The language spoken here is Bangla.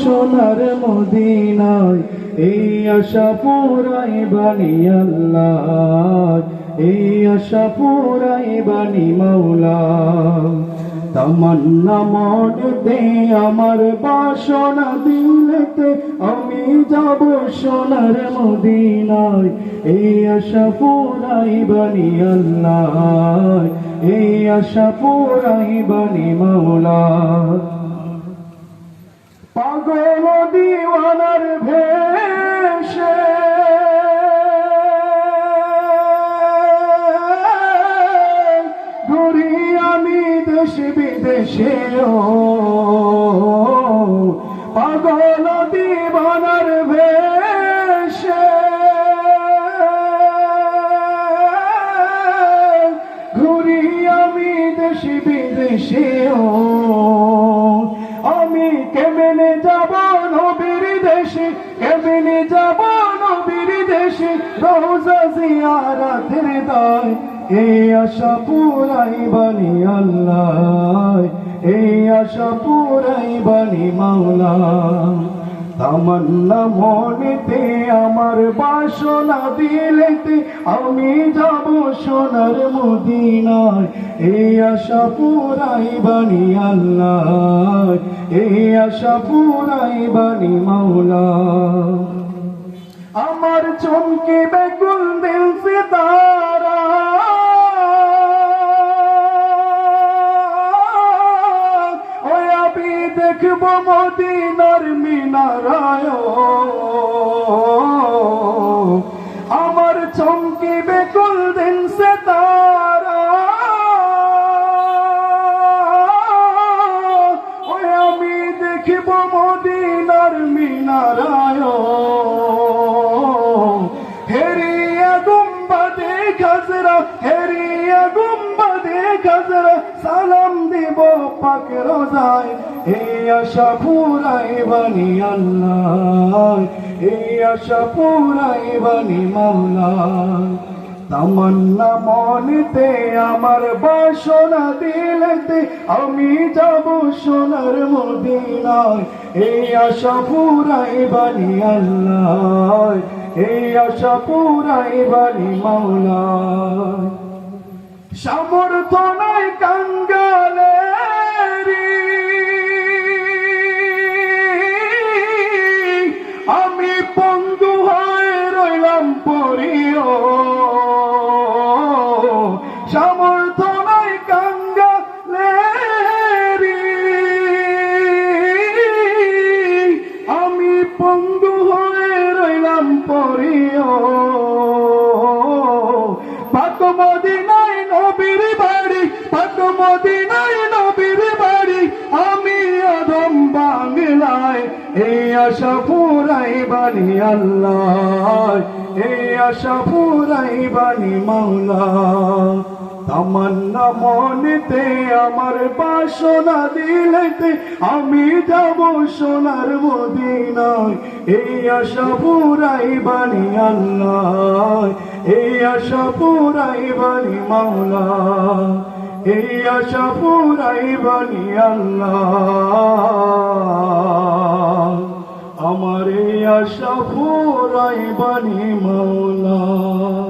সোনার মদিনায়, এই আশা পুরাই বাণী আল্লাহ, এই আশা পুরাই বাণী মাওলা। তামান্না মনেতে আমার বাসনা দিলেতে, আমি যাব সোনার মদিনায়, এই আশা পুরাই বাণী আল্লাহ, এই আশা পুরাই বাণী মাওলা। পাগল দিওয়ানার ভেষে। ঘুরি আমি দেশ বিদেশে পাগল দিওয়ানার ভেষে। ঘুরি আমি দেশ বিদেশে আশা বানি আশা বানি মনেতে আমার বাসনা দিলেতে আমি যাব সোনার মদিনায়। এই আশা পুরাই বাণী আল্লাহ এই আশা পুরাই বাণী মাওলা আমার চমকে বেগুল দিল সে তারা ওই আমি দেখব মদিনার মিনারায়। আমার চমকে বেকুল দিন সে তারা ওই আমি দেখব মদিনার মিনারায়। সালাম দিব পাক রোজায়। এই আশা পুরাই বানি আল্লাহ এই আশা পুরাই বানি মাওলা তামান্না মনেতে আমার বাসনা দিলেতে আমি যাব সোনার মদিনায়। এই আশা পুরাই বানি আল্লাহ এই আশা পুরাই বানি মাওলা সামর্থ্য মদিনায় নবীর বাড়ি, আমি আদম বাংলায়। এই আশা পুরাই বানি আল্লাহ, এই আশা পুরাই বানি মাওলা। তামান্না মনেতে, আমার বাসনা দিলেতে, আমি যাব সোনার মদিনায়। এই আশা পুরাই বানি আল্লাহ, এই আশা পুরাই বানি মাওলা। এই আশা পুরাই বানি আল্লাহ। আমার এই আশা পুরাই মাওলা।